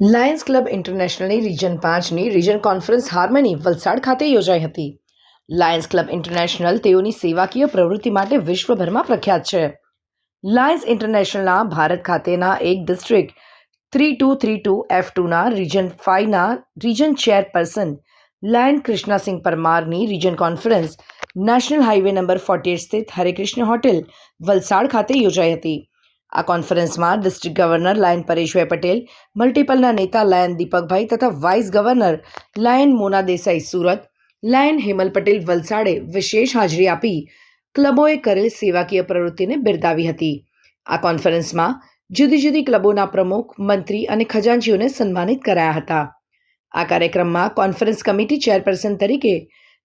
Lions club ઇન્ટરનેશનલની region પાંચની region conference harmony Valsad ખાતે યોજાઈ હતી. લાયન્સ ક્લબ ઇન્ટરનેશનલ તેઓની સેવાકીય પ્રવૃત્તિ માટે વિશ્વભરમાં પ્રખ્યાત છે. લાયન્સ ઇન્ટરનેશનલના ભારત ખાતેના એક district three two three two F ટુના region ફાઇવના region chairperson lion Krishnasinh પરમારની region conference national highway number forty eight સ્થિત હરેકૃષ્ણ હોટેલ વલસાડ ખાતે યોજાઈ હતી. આ કોન્ફરન્સમાં district governor lion Pareshbhai Patel, મલ્ટિપલના નેતા લાયન દીપકભાઈ તથા vice governor lion Mona Desai Surat, lion Hemal Patel વલસાડે વિશેષ હાજરી આપી ક્લબોએ કરેલ સેવાકીય પ્રવૃત્તિને બિરદાવી હતી. આ કોન્ફરન્સમાં જુદી જુદી ક્લબોના પ્રમુખ, મંત્રી અને ખજાનચીઓને સન્માનિત કરાયા હતા. આ કાર્યક્રમમાં કોન્ફરન્સ કમિટી ચેરપર્સન તરીકે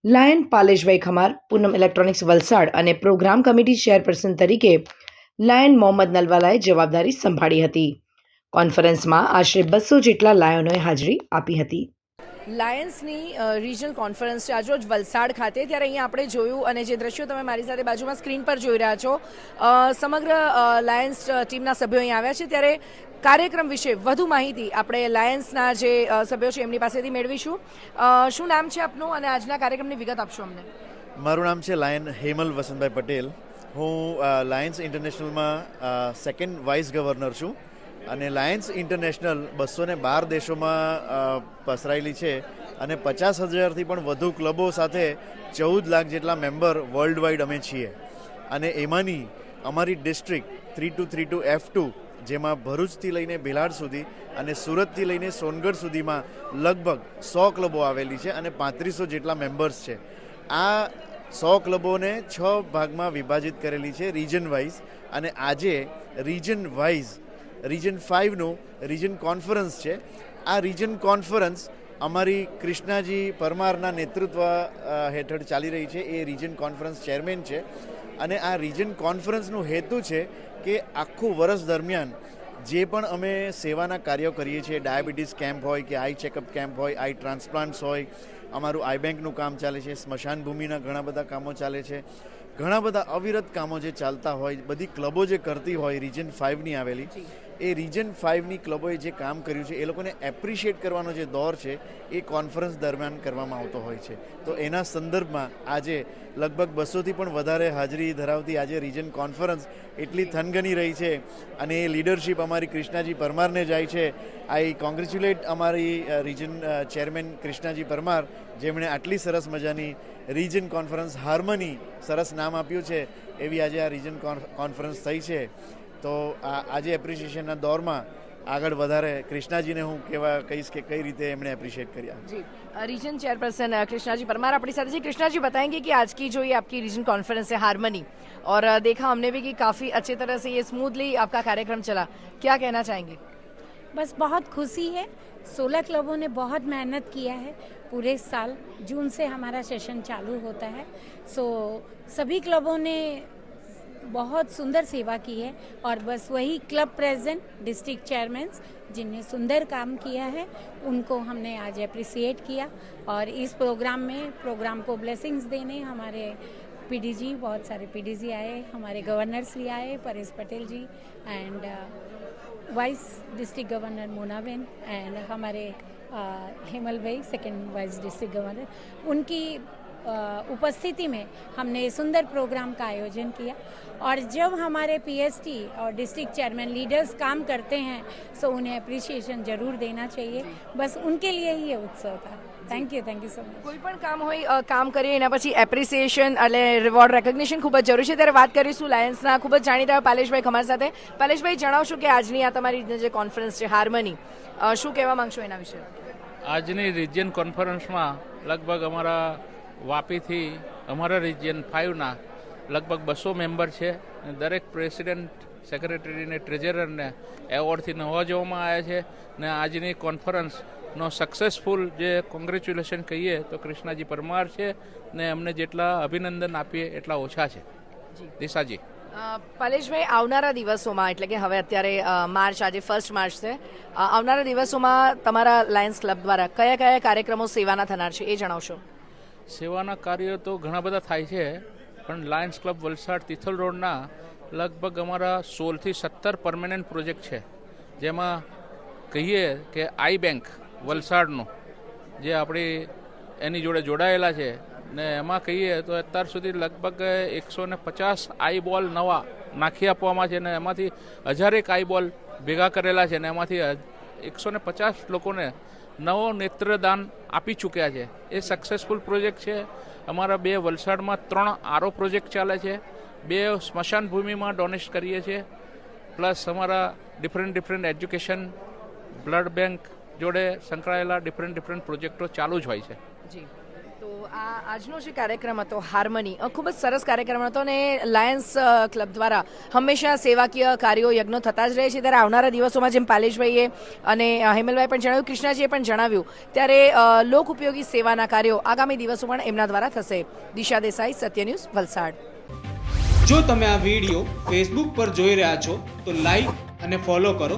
લાયન પાલેશભાઈ ખમાર, પૂનમ ઇલેક્ટ્રોનિક્સ વલસાડ અને પ્રોગ્રામ કમિટી ચેરપર્સન તરીકે લાયન મોહમ્મદ નલવાલાએ જવાબદારી સંભાળી હતી. કોન્ફરન્સમાં આશરે બસો જેટલા લાયનોએ હાજરી આપી હતી. લાયન્સની રિજનલ કોન્ફરન્સ છે. આજરોજ વલસાડ ખાતે. ત્યારે અહીંયા આપણે જોયું અને જે દ્રશ્યો તમે મારી સાથે બાજુમાં સ્ક્રીન પર જોઈ રહ્યા છો સમગ્ર લાયન્સ ટીમના સભ્યો અહીં આવ્યા છે. ત્યારે કાર્યક્રમ વિશે વધુ માહિતી આપણે લાયન્સના જે સભ્યો છે એમની પાસેથી મેળવીશું. શું નામ છે આપનું? અને આજના કાર્યક્રમની વિગત આપશો અમને. મારું નામ છે લાયન હેમલ વસંતભાઈ પટેલ. હું લાયન્સ ઇન્ટરનેશનલમાં સેકન્ડ વાઇસ ગવર્નર છું. અને લાયન્સ ઇન્ટરનેશનલ બસો ને બાર દેશોમાં પસરાયેલી છે. અને પચાસ હજારથી પણ વધુ ક્લબો સાથે ચૌદ લાખ જેટલા મેમ્બર વર્લ્ડ વાઇડ અમે છીએ. અને એમાંની અમારી district three two three two F two જેમાં ભરૂચથી લઈને ભેલાડ સુધી અને સુરતથી લઈને સોનગઢ સુધીમાં લગભગ સો ક્લબો આવેલી છે અને પાંત્રીસો જેટલા મેમ્બર્સ છે. આ સો ક્લબોને છ ભાગમાં વિભાજિત કરેલી છે રિજન વાઇઝ અને આજે રિજન વાઇઝ રિજન ફાઇવનું રિજન કોન્ફરન્સ છે. આ રિજન કોન્ફરન્સ અમારી કૃષ્ણાજી પરમારના નેતૃત્વ હેઠળ ચાલી રહી છે. એ રિજન કોન્ફરન્સ ચેરમેન છે. અને આ રિજન કોન્ફરન્સનું હેતુ છે કે આખું વર્ષ દરમિયાન જે પણ અમે સેવાના કાર્યો કરીએ છીએ, ડાયાબિટીસ કેમ્પ હોય કે આઈ ચેકઅપ કેમ્પ હોય આઈ ટ્રાન્સપ્લાન્ટ્સ હોય અમારું આઈ બેંકનું કામ ચાલે છે સ્મશાન ભૂમિના ઘણા બધા કામો ચાલે છે. ઘણા બધા અવિરત કામો જે ચાલતા હોય બધી ક્લબો જે કરતી હોય રિજન ફાઇવની આવેલી એ રિજન ફાઇવની ક્લબોએ જે કામ કર્યું છે એ લોકોને એપ્રિશિએટ કરવાનો જે દોર છે એ કોન્ફરન્સ દરમિયાન કરવામાં આવતો હોય છે. તો એના સંદર્ભમાં આજે લગભગ બસોથી પણ વધારે હાજરી ધરાવતી આજે રિજન કોન્ફરન્સ એટલી થનગની રહી છે અને એ લીડરશિપ અમારી કૃષ્ણાજી પરમારને જાય છે. આઈ કોંગ્રેચ્યુલેટ અમારી રિજન ચેરમેન કૃષ્ણાજી પરમાર જેમણે આટલી સરસ મજાની રીજન કોન્ફરન્સ હાર્મની સરસ નામ આપ્યું છે એવી આજે આ રીજન કોન્ફરન્સ થઈ છે તો આ આજે એપ્રિસિએશનના દોરમાં આગળ વધારે કૃષ્ણાજીને હું કહેવા કહીશ કે કઈ રીતે એમણે એપ્રિશિએટ કર્યા जी रीजन चेयरपर्सन अ, कृष्णा जी परमार अपनी साथ जी कृष्णा जी बताएंगे कि आज की जो ये आपकी रीजन कॉन्फ्रेंस है हारमनी और अ, देखा हमने भी कि काफ़ी अच्छे तरह से ये स्मूथली आपका कार्यक्रम चला क्या कहना चाहेंगे बस बहुत खुशी है सोलह क्लबों ने बहुत मेहनत किया है पूरे साल जून से हमारा सेशन चालू होता है। सो सभी क्लबों ने बहुत सुंदर सेवा की है और बस वही क्लब प्रेसिडेंट डिस्ट्रिक्ट चेयरमैन जिनने सुंदर काम किया है, उनको हमने आज अप्रिसिएट किया और इस प्रोग्राम में प्रोग्राम को ब्लेसिंग्स देने हमारे पीडीजी बहुत सारे पीडीजी आए, हमारे गवर्नर्स भी आए, Paresh Patel ji and vice district governor Monaben and हमारे हेमल भाई सेकेंड वाइस डिस्ट्रिक्ट गवर्नर उनकी उपस्थिति में हमने सुंदर प्रोग्राम का आयोजन किया। और जब हमारे पीएसटी और डिस्ट्रिक्ट चेयरमैन लीडर्स काम करते हैं तो उन्हें अप्रिसिएशन ज़रूर देना चाहिए। बस उनके लिए ही ये उत्सव था। Thank you thank you so much કોઈ પણ કામ હોય કામ કરીએ એના પછી એપ્રિસિએશન એટલે રિવોર્ડ રેકોગ્નેશન ખૂબ જ જરૂરી છે. ત્યારે વાત કરીશું લાયન્સના ખૂબ જ જાણીતા પાલેશભાઈ ખમાર સાથે. પાલેશભાઈ જણાવશો કે આજની આ તમારી જે કોન્ફરન્સ છે હાર્મની શું કહેવા માંગશો એના વિશે? આજની રિજિયન કોન્ફરન્સમાં લગભગ અમારા વાપીથી અમારા રિજિયન ફાઇવના લગભગ બસો મેમ્બર છે. અને દરેક પ્રેસિડેન્ટ સેક્રેટરીને ટ્રેઝરરને એવોર્ડથી નવા જોવામાં આવ્યા છે. ને આજની કોન્ફરન્સ કોન્ફરન્સનો સક્સેસફુલ જે કોંગ્રેચ્યુલેશન કહીએ તો કૃષ્ણાજી પરમાર છે ને અમને જેટલા અભિનંદન આપીએ એટલા ઓછા છે. દિશાજી. પાલેશભાઈ આવનારા દિવસોમાં એટલે કે હવે અત્યારે માર્ચ આજે ફર્સ્ટ માર્ચ છે આવનારા દિવસોમાં તમારા લાયન્સ ક્લબ દ્વારા કયા કયા કાર્યક્રમો સેવાના થનાર છે એ જણાવશો? સેવાના કાર્યો તો ઘણા બધા થાય છે પણ લાયન્સ ક્લબ વલસાડ તિથલ રોડના લગભગ અમારા સોળથી સત્તર પરમેનન્ટ પ્રોજેક્ટ છે. જેમાં કહીએ કે આઈ બેંક વલસાડનું, જે આપણી એની જોડે જોડાયેલા છે. ને એમાં કહીએ તો અત્યાર સુધી લગભગ એકસો ને પચાસ આઈ બોલ નવા નાખી આપવામાં છે ને એમાંથી હજારેક આઈ બોલ ભેગા કરેલા છે ને એમાંથી એકસો ને પચાસ લોકોને નવો નેત્રદાન આપી ચૂક્યા છે. એ સક્સેસફુલ પ્રોજેક્ટ છે. અમારા બે વલસાડમાં ત્રણ આરો પ્રોજેક્ટ ચાલે છે. બે સ્મશાન ભૂમિમાં ડોનેટ કરીએ છીએ. પ્લસ અમારા different different education blood bank જોડે સંકળાયેલા ડિફરન્ટ ડિફરન્ટ પ્રોજેક્ટો ચાલુ જ હોય છે. જી. તો આ આજનો જે કાર્યક્રમ હતો હાર્મની ખૂબ જ સરસ કાર્યક્રમ હતો અને લાયન્સ ક્લબ દ્વારા હંમેશા સેવાકીય કાર્યો યજ્ઞો થતા જ રહે છે. ત્યારે આવનારા દિવસોમાં જેમ પાલેશભાઈએ અને હેમલભાઈ પણ જણાવ્યું કૃષ્ણાજીએ પણ જણાવ્યું ત્યારે લોક ઉપયોગી સેવાના કાર્યો આગામી દિવસો પણ એમના દ્વારા થશે. દિશા દેસાઈ સત્ય ન્યૂઝ વલસાડ. જો તમે આ વીડિયો ફેસબુક પર જોઈ રહ્યા છો તો લાઈક અને ફોલો કરો.